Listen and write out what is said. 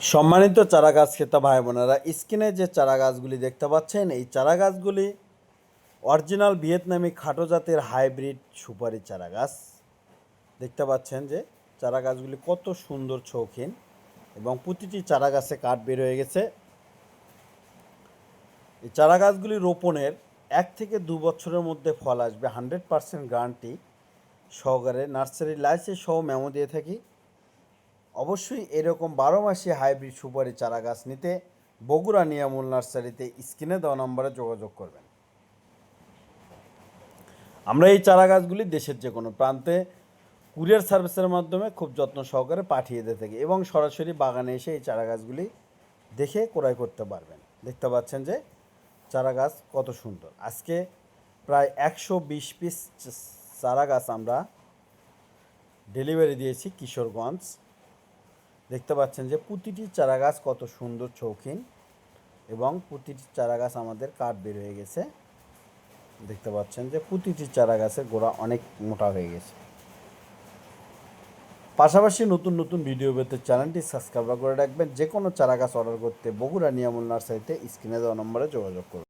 সম্মানিত চারা গাছ খেতা ভাই বোনেরা, স্ক্রিনে যে চারা গাছগুলি দেখতে পাচ্ছেন, এই চারা গাছগুলি অরিজিনাল ভিয়েতনামি খাটো জাতের হাইব্রিড সুপারি চারা গাছ দেখতে পাচ্ছেন যে চারা গাছগুলি কত সুন্দর শৌখিন এবং প্রতিটি চারা গাছে কাঠ বের হয়ে গেছে। এই চারা গাছগুলি রোপণের এক থেকে দু বছরের মধ্যে ফল আসবে হান্ড্রেড পার্সেন্ট গ্যারান্টি সহকারে নার্সারি লাইসেন্স সহ মেমো দিয়ে থাকি। অবশ্যই এরকম বারো মাসে হাইব্রিড সুপারি চারা গাছ নিতে বগুড়া নিয়ামুল নার্সারিতে স্ক্রিনে দেওয়া নম্বরে যোগাযোগ করবেন। আমরা এই চারা গাছগুলি দেশের যে কোনো প্রান্তে কুরিয়ার সার্ভিসের মাধ্যমে খুব যত্ন সহকারে পাঠিয়ে দিয়ে থাকি এবং সরাসরি বাগানে এসে এই চারা গাছগুলি দেখে ক্রয় করতে পারবেন। দেখতে পাচ্ছেন যে চারা গাছ কত সুন্দর। আজকে প্রায় একশো বিশ পিস চারা গাছ আমরা ডেলিভারি দিয়েছি কিশোরগঞ্জ। দেখতে পাচ্ছেন যে প্রতিটি চারা গাছ কত সুন্দর শৌখিন এবং প্রতিটি চারা গাছ আমাদের কাঠ বের হয়ে গেছে। দেখতে পাচ্ছেন যে প্রতিটি চারা গাছের গোড়া অনেক মোটা হয়ে গেছে। পাশাপাশি নতুন নতুন ভিডিও পেতে চ্যানেলটি সাবস্ক্রাইব করে রাখবেন। যে কোনো চারা গাছ অর্ডার করতে বগুড়া নিয়ামুল নার্সারিতে স্ক্রিনে দেওয়া নম্বরে যোগাযোগ করুন।